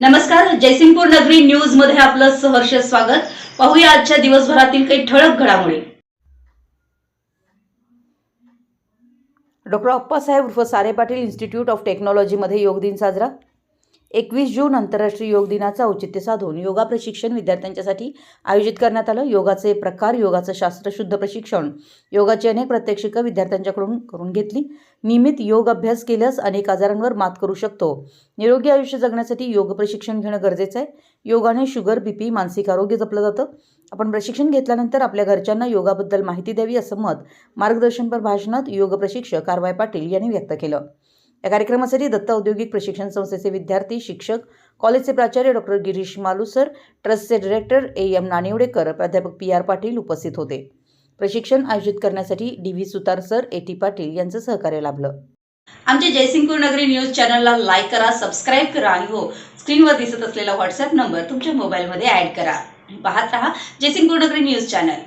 नमस्कार जयसिंगपूर नगरी न्यूजमध्ये आपलं सहर्ष स्वागत. पाहूया आजच्या दिवसभरातील काही ठळक घडामोडी. डॉक्टर अप्पासाहेब उर्फ सारे पाटील इन्स्टिट्यूट ऑफ टेक्नॉलॉजीमध्ये योग दिन साजरा. एकवीस जून आंतरराष्ट्रीय योग दिनाचं औचित्य साधून योगा प्रशिक्षण विद्यार्थ्यांच्यासाठी आयोजित करण्यात आलं. योगाचे प्रकार योगाचं शास्त्रशुद्ध प्रशिक्षण. योगाची अनेक प्रात्यक्षिकं विद्यार्थ्यांच्याकडून करून घेतली. नियमित योग अभ्यास केल्यास अनेक आजारांवर मात करू शकतो. निरोगी आयुष्य जगण्यासाठी योग प्रशिक्षण घेणं गरजेचं आहे. योगाने शुगर बीपी मानसिक आरोग्य जपलं जातं. आपण प्रशिक्षण घेतल्यानंतर आपल्या घरच्यांना योगाबद्दल माहिती द्यावी असं मत मार्गदर्शनपर भाषणात योग प्रशिक्षक कारवाय पाटील यांनी व्यक्त केलं. या कार्यक्रमासाठी दत्त औद्योगिक प्रशिक्षण संस्थेचे विद्यार्थी शिक्षक कॉलेजचे प्राचार्य डॉक्टर गिरीश मालुसर ट्रस्टचे डिरेक्टर ए एम नानिवडेकर प्राध्यापक पी आर पाटील उपस्थित होते. प्रशिक्षण आयोजित करण्यासाठी D V Sutar sir A T Patil यांचं सहकार्य लाभलं. आमच्या जयसिंगपूर नगरी न्यूज चॅनलला लाईक करा सबस्क्राईब करा आणि हो स्क्रीनवर दिसत असलेला व्हॉट्सअप नंबर तुमच्या मोबाईलमध्ये ऍड करा. पाहत रहा जयसिंगपूर नगरी न्यूज चॅनल.